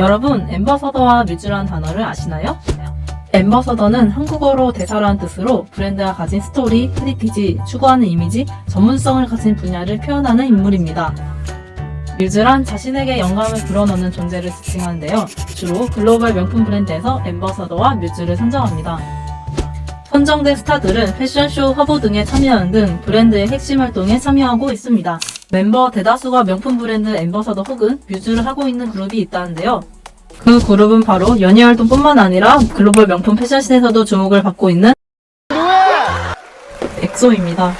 여러분, 엠버서더와 뮤즈란 단어를 아시나요? 엠버서더는 한국어로 대사라는 뜻으로 브랜드가 가진 스토리, 헤리티지, 추구하는 이미지, 전문성을 가진 분야를 표현하는 인물입니다. 뮤즈란 자신에게 영감을 불어넣는 존재를 지칭하는데요. 주로 글로벌 명품 브랜드에서 엠버서더와 뮤즈를 선정합니다. 선정된 스타들은 패션쇼, 화보 등에 참여하는 등 브랜드의 핵심 활동에 참여하고 있습니다. 멤버 대다수가 명품 브랜드 엠버서더 혹은 뮤즈를 하고 있는 그룹이 있다는데요. 그 그룹은 바로 연예 활동뿐만 아니라 글로벌 명품 패션씬에서도 주목을 받고 있는 엑소입니다.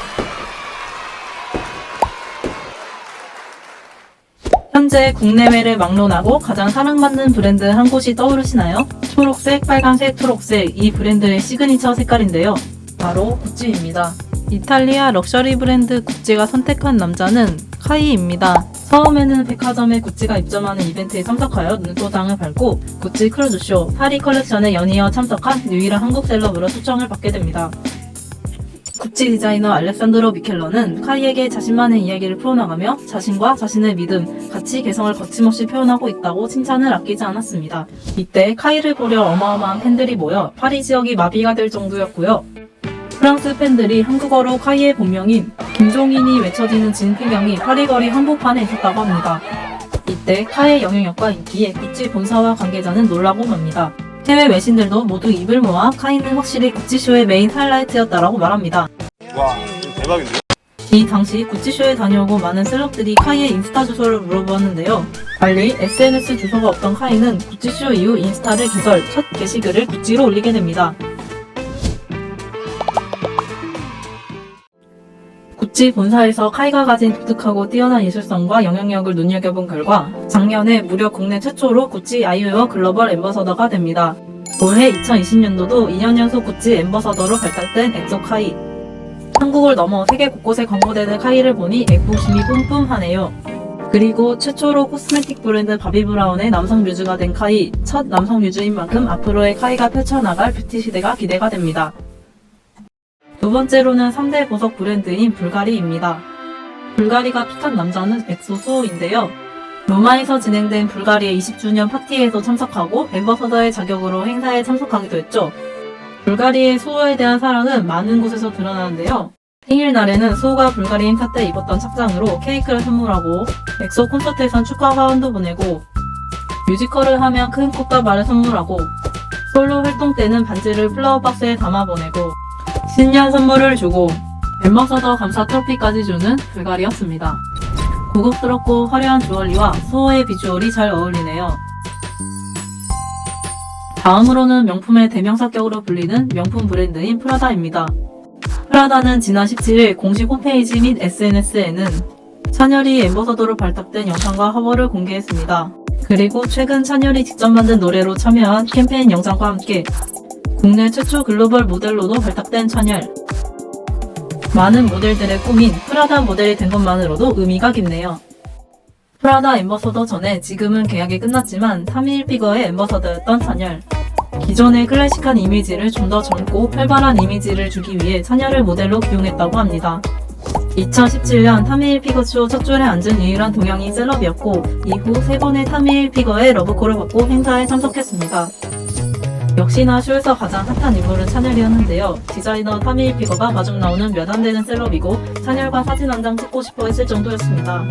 현재 국내외를 막론하고 가장 사랑받는 브랜드 한 곳이 떠오르시나요? 초록색, 빨간색, 초록색 이 브랜드의 시그니처 색깔인데요. 바로 구찌입니다. 이탈리아 럭셔리 브랜드 구찌가 선택한 남자는 카이입니다. 처음에는 백화점에 구찌가 입점하는 이벤트에 참석하여 눈도장을 밟고 구찌 크루즈쇼 파리 컬렉션에 연이어 참석한 유일한 한국 셀럽으로 초청을 받게 됩니다. 구찌 디자이너 알렉산드로 미켈러는 카이에게 자신만의 이야기를 풀어나가며 자신과 자신의 믿음, 가치 개성을 거침없이 표현하고 있다고 칭찬을 아끼지 않았습니다. 이때 카이를 보려 어마어마한 팬들이 모여 파리 지역이 마비가 될 정도였고요. 프랑스 팬들이 한국어로 카이의 본명인 김종인이 외쳐지는 진필경이 파리 거리 한복판에 있었다고 합니다. 이때 카이의 영향력과 인기에 구찌 본사와 관계자는 놀라고 맙니다. 해외 외신들도 모두 입을 모아 카이는 확실히 구찌쇼의 메인 하이라이트였다라고 말합니다. 와 대박인데? 이 당시 구찌쇼에 다녀오고 많은 셀럽들이 카이의 인스타 주소를 물어보았는데요. 달리 SNS 주소가 없던 카이는 구찌쇼 이후 인스타를 개설, 첫 게시글을 구찌로 올리게 됩니다. 구찌 본사에서 카이가 가진 독특하고 뛰어난 예술성과 영향력을 눈여겨본 결과 작년에 무려 국내 최초로 구찌 아이웨어 글로벌 엠버서더가 됩니다. 올해 2020년도도 2년 연속 구찌 엠버서더로 발탁된 엑소 카이. 한국을 넘어 세계 곳곳에 광고되는 카이를 보니 애국심이 뿜뿜하네요. 그리고 최초로 코스메틱 브랜드 바비브라운의 남성 뮤즈가 된 카이, 첫 남성 뮤즈인 만큼 앞으로의 카이가 펼쳐나갈 뷰티 시대가 기대가 됩니다. 두 번째로는 3대 보석 브랜드인 불가리입니다. 불가리가 픽한 남자는 엑소 수호인데요. 로마에서 진행된 불가리의 20주년 파티에서 참석하고 엠버서더의 자격으로 행사에 참석하기도 했죠. 불가리의 수호에 대한 사랑은 많은 곳에서 드러나는데요. 생일날에는 수호가 불가리 행사 때 입었던 착장으로 케이크를 선물하고 엑소 콘서트에선 축하 화원도 보내고 뮤지컬을 하면 큰 꽃다발을 선물하고 솔로 활동 때는 반지를 플라워 박스에 담아 보내고 신년 선물을 주고 멤버서더 감사 트로피까지 주는 불가리였습니다. 고급스럽고 화려한 주얼리와 수호의 비주얼이 잘 어울리네요. 다음으로는 명품의 대명사격으로 불리는 명품 브랜드인 프라다입니다. 프라다는 지난 17일 공식 홈페이지 및 SNS에는 찬열이 엠버서더로 발탁된 영상과 화보를 공개했습니다. 그리고 최근 찬열이 직접 만든 노래로 참여한 캠페인 영상과 함께 국내 최초 글로벌 모델로도 발탁된 찬열. 많은 모델들의 꿈인 프라다 모델이 된 것만으로도 의미가 깊네요. 프라다 엠버서더 전에 지금은 계약이 끝났지만 3일 피거의 엠버서더였던 찬열. 기존의 클래식한 이미지를 좀 더 젊고 활발한 이미지를 주기 위해 찬열을 모델로 기용했다고 합니다. 2017년 타미일 피거쇼 첫 줄에 앉은 유일한 동양인 셀럽이었고 이후 세 번의 타미일 피거의 러브콜을 받고 행사에 참석했습니다. 역시나 쇼에서 가장 핫한 인물은 찬열이었는데요. 디자이너 타미일 피거가 마중 나오는 몇 안 되는 셀럽이고 찬열과 사진 한 장 찍고 싶어 했을 정도였습니다.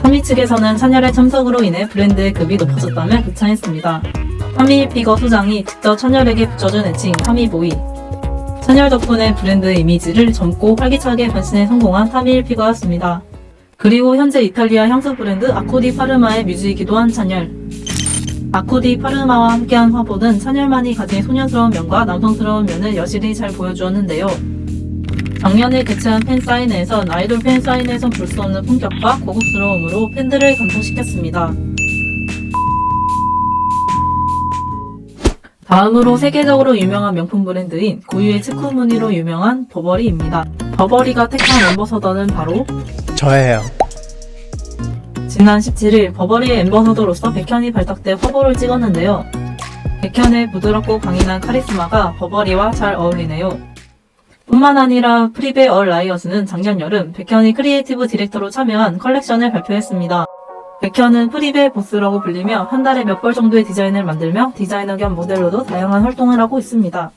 타미 측에서는 찬열의 참석으로 인해 브랜드의 급이 높아졌다며 극찬했습니다. 타미 피거 소장이 직접 찬열에게 붙여준 애칭 타미보이. 찬열 덕분에 브랜드 이미지를 젊고 활기차게 변신에 성공한 타미일 피거였습니다. 그리고 현재 이탈리아 향수 브랜드 아코디 파르마의 뮤즈이기도 한 찬열. 아코디 파르마와 함께한 화보는 찬열만이 가진 소녀스러운 면과 남성스러운 면을 여실히 잘 보여주었는데요. 작년에 개최한 팬사인회에선 아이돌 팬사인회에선 볼 수 없는 품격과 고급스러움으로 팬들을 감동시켰습니다. 다음으로 세계적으로 유명한 명품 브랜드인 고유의 체크 무늬로 유명한 버버리입니다. 버버리가 택한 엠버서더는 바로 저예요. 지난 17일 버버리의 엠버서더로서 백현이 발탁돼 화보를 찍었는데요. 백현의 부드럽고 강인한 카리스마가 버버리와 잘 어울리네요. 뿐만 아니라 프리베 얼 라이어스는 작년 여름 백현이 크리에이티브 디렉터로 참여한 컬렉션을 발표했습니다. 백현은 프리베 보스라고 불리며 한 달에 몇 벌 정도의 디자인을 만들며 디자이너 겸 모델로도 다양한 활동을 하고 있습니다.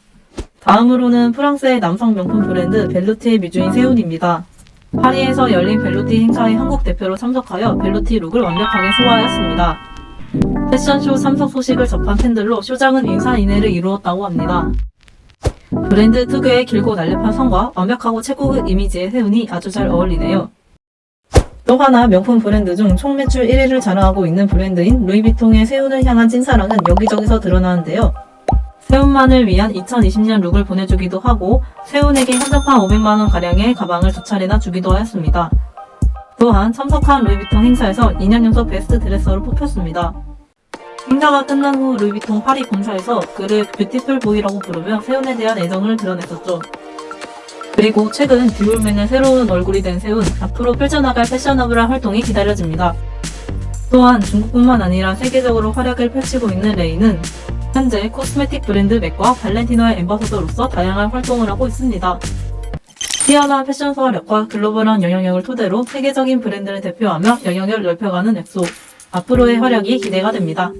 다음으로는 프랑스의 남성 명품 브랜드 벨루티의 뮤즈인 세운입니다. 파리에서 열린 벨루티 행사에 한국 대표로 참석하여 벨루티 룩을 완벽하게 소화하였습니다. 패션쇼 참석 소식을 접한 팬들로 쇼장은 인사인해를 이루었다고 합니다. 브랜드 특유의 길고 날렵한 선과 완벽하고 최고급 이미지의 세운이 아주 잘 어울리네요. 또 하나 명품 브랜드 중 총 매출 1위를 자랑하고 있는 브랜드인 루이비통의 세운을 향한 찐사랑은 여기저기서 드러나는데요. 세운만을 위한 2020년 룩을 보내주기도 하고 세운에게 한정판 500만원 가량의 가방을 두 차례나 주기도 하였습니다. 또한 참석한 루이비통 행사에서 2년 연속 베스트 드레서로 뽑혔습니다. 행사가 끝난 후 루이비통 파리 본사에서 그를 뷰티풀 보이라고 부르며 세운에 대한 애정을 드러냈었죠. 그리고 최근 듀얼맨의 새로운 얼굴이 된 세운, 앞으로 펼쳐나갈 패셔너블한 활동이 기다려집니다. 또한 중국뿐만 아니라 세계적으로 활약을 펼치고 있는 레이는 현재 코스메틱 브랜드 맥과 발렌티노의 엠버서더로서 다양한 활동을 하고 있습니다. 뛰어난 패션 소화력과 글로벌한 영향력을 토대로 세계적인 브랜드를 대표하며 영향력을 넓혀가는 엑소. 앞으로의 활약이 기대가 됩니다.